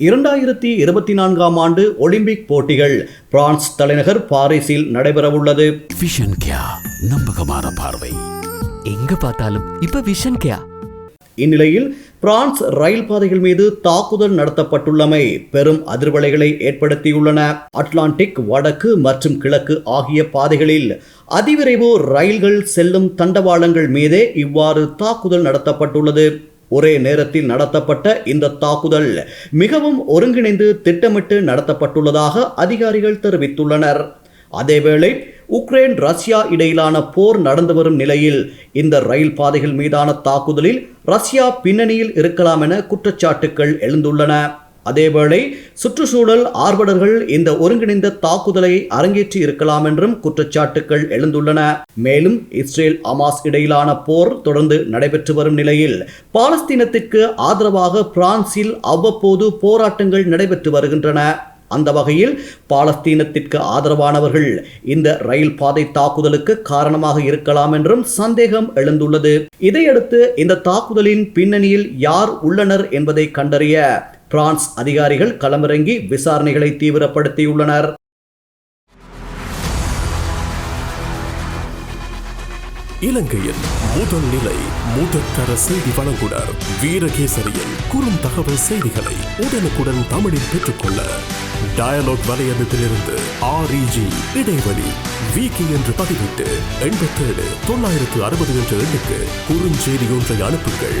இரண்டாயிரத்தி இருபத்தி நான்காம் ஆண்டு ஒலிம்பிக் போட்டிகள் பிரான்ஸ் தலைநகர் பாரிஸில் நடைபெறவுள்ளது. விஷன் கியா நம்பகமான பார்வை. எங்க பார்த்தாலும் இப்ப விஷன் கேயா இந்நிலையில் பிரான்ஸ் ரயில் பாதைகள் மீது தாக்குதல் நடத்தப்பட்டுள்ளமை பெரும் அதிர்வலைகளை ஏற்படுத்தியுள்ளன. அட்லாண்டிக் வடக்கு மற்றும் கிழக்கு ஆகிய பாதைகளில் அதிவிரைவு ரயில்கள் செல்லும் தண்டவாளங்கள் மீதே இவ்வாறு தாக்குதல் நடத்தப்பட்டுள்ளது. ஒரே நேரத்தில் நடத்தப்பட்ட இந்த தாக்குதல் மிகவும் ஒருங்கிணைந்து திட்டமிட்டு நடத்தப்பட்டுள்ளதாக அதிகாரிகள் தெரிவித்துள்ளனர். அதேவேளை உக்ரைன் ரஷ்யா இடையிலான போர் நடந்து வரும் நிலையில் இந்த ரயில் பாதைகள் மீதான தாக்குதலில் ரஷ்யா பின்னணியில் இருக்கலாம் என குற்றச்சாட்டுகள் எழுந்துள்ளன. அதேவேளை சுற்றுச்சூழல் ஆர்வலர்கள் இந்த ஒருங்கிணைந்த தாக்குதலை அரங்கேற்றி இருக்கலாம் என்றும் குற்றச்சாட்டுகள் எழுந்துள்ளன. மேலும் இஸ்ரேல் அமாஸ் இடையிலான போர் தொடர்ந்து நடைபெற்று வரும் நிலையில் பாலஸ்தீனத்திற்கு ஆதரவாக பிரான்சில் அவ்வப்போது போராட்டங்கள் நடைபெற்று வருகின்றன. அந்த வகையில் பாலஸ்தீனத்திற்கு ஆதரவானவர்கள் இந்த ரயில் பாதை தாக்குதலுக்கு காரணமாக இருக்கலாம் என்றும் சந்தேகம் எழுந்துள்ளது. இதையடுத்து இந்த தாக்குதலின் பின்னணியில் யார் உள்ளனர் என்பதை கண்டறிய பிரான்ஸ் அதிகாரிகள் களமிறங்கி விசாரணைகளை தீவிரப்படுத்தியுள்ளனர். இலங்கையின் முதல் நிலை முதற்கர செய்தி வழங்குனர் வீரகேசரியின் குறுந்தகவல் செய்திகளை உடனுக்குடன் தமிழில் பெற்றுக்கொள்ள டயலாக் வலையமைப்பிலிருந்து ஆர்இஜி இடைவெளி விகி என்று பதிவிட்டு எண்பத்தேழு தொள்ளாயிரத்து அறுபது என்ற எண்ணுக்கு குறுஞ்செய்தி ஒன்றை அனுப்புங்கள்.